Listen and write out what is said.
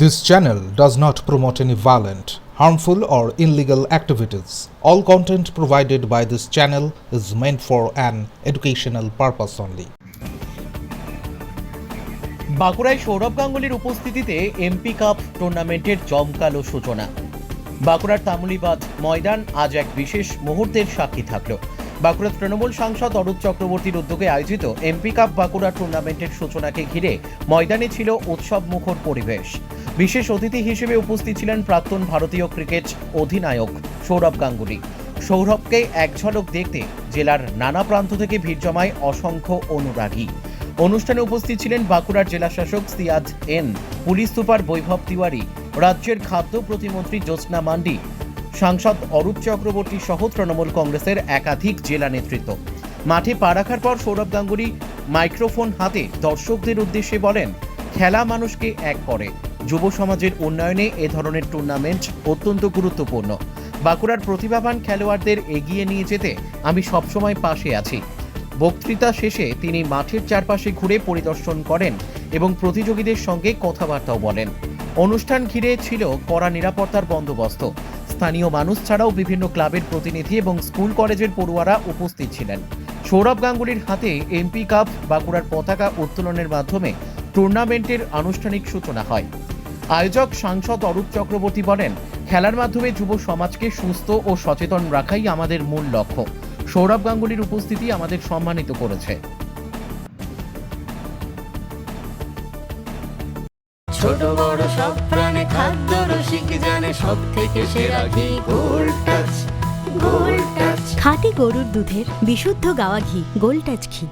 This channel does not promote any violent, harmful, or illegal activities. All content provided by this channel is meant for an educational purpose only. বাঁকুড়ায় সৌরভ গাঙ্গুলির উপস্থিতিতে MP cup টুর্নামেন্টের জমকালো সূচনা বাঁকুড়ার তামুলিবাদ ময়দান আজ এক বিশেষ মুহূর্তের সাক্ষী থাকল বাঁকুড়ার তৃণমূল সাংসদ অরূপ চক্রবর্তীর উদ্যোগে আয়োজিত এমপি কাপ বাঁকুড়া টুর্নামেন্টের সূচনাকে ঘিরে ময়দানে ছিল উৎসব মুখর পরিবেশ। বিশেষ অতিথি হিসেবে উপস্থিত ছিলেন প্রাক্তন ভারতীয় ক্রিকেট অধিনায়ক সৌরভ গাঙ্গুলি। সৌরভকে এক ঝলক দেখতে জেলার নানা প্রান্ত থেকে ভিড় জমায় অসংখ্য অনুরাগী। অনুষ্ঠানে উপস্থিত ছিলেন বাঁকুড়ার জেলা শাসক Siyad N, police super Vaibhav Tiwari, রাজ্যের খাদ্য প্রতিমন্ত্রী জ্যোৎস্না মান্ডি সাংসদ অরূপ চক্রবর্তী সহ তৃণমূল কংগ্রেসের একাধিক জেলা নেতৃত্ব। মাঠে পা রাখার পর সৌরভ গাঙ্গুলি মাইক্রোফোন হাতে দর্শকদের উদ্দেশ্যে বলেন, খেলা মানুষকে এক করে। যুব সমাজের উন্নয়নে এ ধরনের টুর্নামেন্ট অত্যন্ত গুরুত্বপূর্ণ। বাঁকুড়ার প্রতিভাবান খেলোয়াড়দের এগিয়ে নিয়ে যেতে আমি সবসময় পাশে আছি। বক্তৃতা শেষে তিনি মাঠের চারপাশে ঘুরে পরিদর্শন করেন এবং প্রতিযোগীদের সঙ্গে কথাবার্তাও বলেন। অনুষ্ঠান ঘিরে ছিল কড়া নিরাপত্তার বন্দোবস্ত। স্থানীয় মানুষ ছাড়াও বিভিন্ন ক্লাবের প্রতিনিধি এবং স্কুল কলেজের পড়ুয়ারা উপস্থিত ছিলেন। সৌরভ গাঙ্গুলির হাতে এমপি কাপ বাঁকুড়ার পতাকা উত্তোলনের মাধ্যমে টুর্নামেন্টের আনুষ্ঠানিক সূচনা হয়। আয়োজক সাংসদ অরূপ চক্রবর্তী বলেন, খেলার মাধ্যমে যুব সমাজকে সুস্থ ও সচেতন রাখাই আমাদের মূল লক্ষ্য। সৌরভ গাঙ্গুলির উপস্থিতি আমাদের সম্মানিত করেছে। ছোট বড় সব প্রাণে খাদ্য রসিক জানে সব থেকে সেরা ঘি। গোল্ড টাচ গোল্ড টাচ খাঁটি গরুর দুধের বিশুদ্ধ গাওয়া ঘি গোল্ড টাচ ঘি।